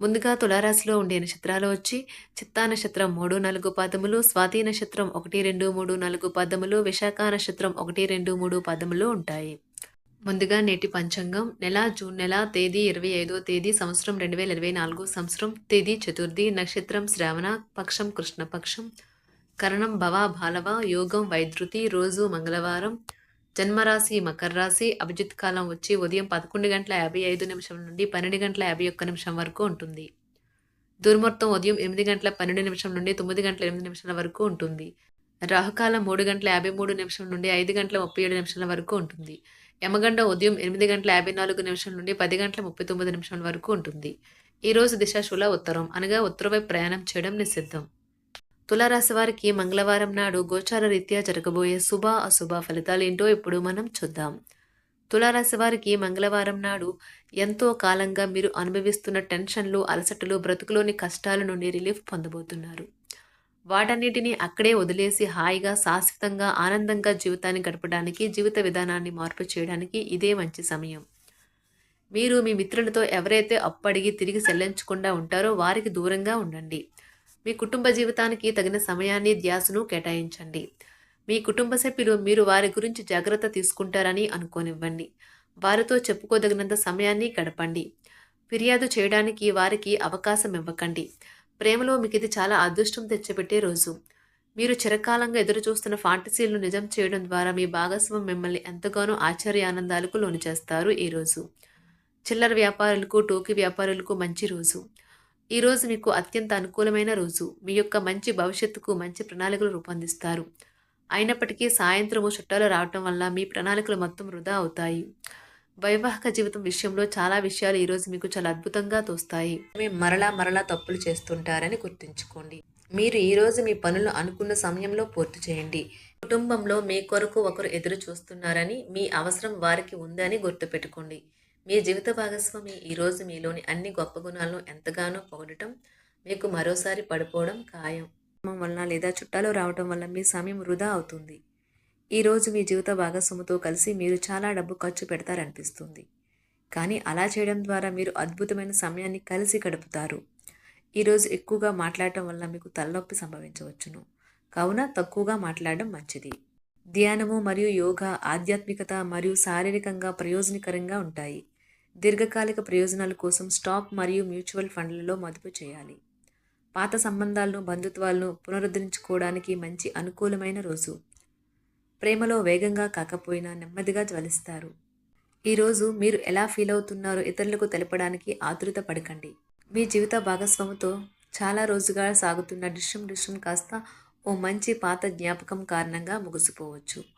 ముందుగా తులారాశిలో ఉండే నక్షత్రాలు వచ్చి చిత్తా నక్షత్రం మూడు నాలుగు పాదములు స్వాతి నక్షత్రం ఒకటి రెండు మూడు నాలుగు పాదములు విశాఖ నక్షత్రం ఒకటి రెండు మూడు పాదములు ఉంటాయి. ముందుగా నేటి పంచాంగం నెల జూన్ నెల తేదీ ఇరవై ఐదో తేదీ సంవత్సరం రెండు వేల ఇరవై నాలుగు సంవత్సరం తేదీ చతుర్థి నక్షత్రం శ్రావణ పక్షం కృష్ణపక్షం కరణం భవ బాలవ యోగం వైద్యుతి రోజు మంగళవారం జన్మరాశి మకర రాశి అభిజిత్ కాలం వచ్చి ఉదయం పదకొండు గంటల యాభై ఐదు నిమిషం నుండి పన్నెండు గంటల యాభై ఒక్క నిమిషం వరకు ఉంటుంది. దుర్ముహూర్తం ఉదయం ఎనిమిది గంటల పన్నెండు నిమిషం నుండి తొమ్మిది గంటల ఎనిమిది నిమిషాల వరకు ఉంటుంది. రాహుకాలం మూడు గంటల యాభై మూడు నిమిషం నుండి ఐదు గంటల ముప్పై ఏడు నిమిషాల వరకు ఉంటుంది. యమగండ ఉదయం ఎనిమిది గంటల యాభై నాలుగు నిమిషం నుండి పది గంటల ముప్పై తొమ్మిది నిమిషాల వరకు ఉంటుంది. ఈరోజు దిశాశుల ఉత్తరం అనగా ఉత్తరవైపు ప్రయాణం చేయడం నిషిద్ధం. తులారాశి వారికి మంగళవారం నాడు గోచార రీత్యా జరగబోయే శుభ అశుభ ఫలితాలు ఏంటో ఇప్పుడు మనం చూద్దాం. తులారాశి వారికి మంగళవారం నాడు ఎంతో కాలంగా మీరు అనుభవిస్తున్న టెన్షన్లు అలసటలు బ్రతుకులోని కష్టాల నుండి రిలీఫ్ పొందబోతున్నారు. వాటన్నిటిని అక్కడే వదిలేసి హాయిగా శాశ్వతంగా ఆనందంగా జీవితాన్ని గడపడానికి జీవిత విధానాన్ని మార్పు చేయడానికి ఇదే మంచి సమయం. మీరు మీ మిత్రులతో ఎవరైతే అప్పడిగి తిరిగి చెల్లించకుండా ఉంటారో వారికి దూరంగా ఉండండి. మీ కుటుంబ జీవితానికి తగిన సమయాన్ని ధ్యాసను కేటాయించండి. మీ కుటుంబ సభ్యులు మీరు వారి గురించి జాగ్రత్త తీసుకుంటారని అనుకోనివ్వండి. వారితో చెప్పుకోదగినంత సమయాన్ని గడపండి. ఫిర్యాదు చేయడానికి వారికి అవకాశం ఇవ్వకండి. ప్రేమలో మీకు ఇది చాలా అదృష్టం తెచ్చిపెట్టే రోజు. మీరు చిరకాలంగా ఎదురుచూస్తున్న ఫాంటసీలను నిజం చేయడం ద్వారా మీ భాగస్వామి మిమ్మల్ని ఎంతగానో ఆశ్చర్యానందాలకు లోను చేస్తారు ఈరోజు చిల్లర వ్యాపారులకు టోకీ వ్యాపారులకు మంచి రోజు. ఈరోజు మీకు అత్యంత అనుకూలమైన రోజు. మీ యొక్క మంచి భవిష్యత్తుకు మంచి ప్రణాళికలు రూపొందిస్తారు. అయినప్పటికీ సాయంత్రము చుట్టాలు రావటం వల్ల మీ ప్రణాళికలు మొత్తం వృధా అవుతాయి. వైవాహిక జీవితం విషయంలో చాలా విషయాలు ఈరోజు మీకు చాలా అద్భుతంగా తోస్తాయి. మీరు మరలా మరలా తప్పులు చేస్తుంటారని గుర్తుంచుకోండి. మీరు ఈరోజు మీ పనులు అనుకున్న సమయంలో పూర్తి చేయండి. కుటుంబంలో మీ కొరకు ఒకరు ఎదురు చూస్తున్నారని మీ అవసరం వారికి ఉందని గుర్తుపెట్టుకోండి. మీ జీవిత భాగస్వామి ఈరోజు మీలోని అన్ని గొప్ప గుణాలను ఎంతగానో పొగడటం మీకు మరోసారి పడిపోవడం ఖాయం. వలన లేదా చుట్టాలు రావడం వల్ల మీ సమయం వృధా అవుతుంది. ఈరోజు మీ జీవిత భాగస్వామితో కలిసి మీరు చాలా డబ్బు ఖర్చు పెడతారనిపిస్తుంది. కానీ అలా చేయడం ద్వారా మీరు అద్భుతమైన సమయాన్ని కలిసి గడుపుతారు. ఈరోజు ఎక్కువగా మాట్లాడటం వల్ల మీకు తలనొప్పి సంభవించవచ్చును. కావున తక్కువగా మాట్లాడడం మంచిది. ధ్యానము మరియు యోగా ఆధ్యాత్మికత మరియు శారీరకంగా ప్రయోజనకరంగా ఉంటాయి. దీర్ఘకాలిక ప్రయోజనాల కోసం స్టాక్ మరియు మ్యూచువల్ ఫండ్లలో మదుపు చేయాలి. పాత సంబంధాలను బంధుత్వాలను పునరుద్ధరించుకోవడానికి మంచి అనుకూలమైన రోజు. ప్రేమలో వేగంగా కాకపోయినా నెమ్మదిగా జ్వలిస్తారు. ఈరోజు మీరు ఎలా ఫీల్ అవుతున్నారో ఇతరులకు తెలపడానికి ఆతృత పడకండి. మీ జీవిత భాగస్వామితో చాలా రోజుగా సాగుతున్న డిష్యం డిష్యం కాస్త ఓ మంచి పాత జ్ఞాపకం కారణంగా ముగిసిపోవచ్చు.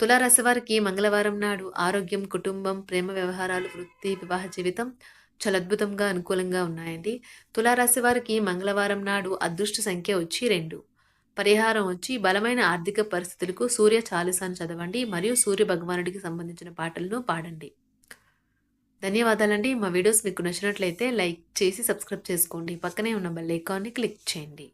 తులారాశి వారికి మంగళవారం నాడు ఆరోగ్యం కుటుంబం ప్రేమ వ్యవహారాలు వృత్తి వివాహ జీవితం చాలా అద్భుతంగా అనుకూలంగా ఉన్నాయండి. తులారాశి వారికి మంగళవారం నాడు అదృష్ట సంఖ్య వచ్చి రెండు. పరిహారం వచ్చి బలమైన ఆర్థిక పరిస్థితులకు సూర్య చాలీసాను చదవండి మరియు సూర్య భగవానుడికి సంబంధించిన పాటలను పాడండి. ధన్యవాదాలండి. మా వీడియోస్ మీకు నచ్చినట్లయితే లైక్ చేసి సబ్స్క్రైబ్ చేసుకోండి. పక్కనే ఉన్న బెల్ ఐకాన్ని క్లిక్ చేయండి.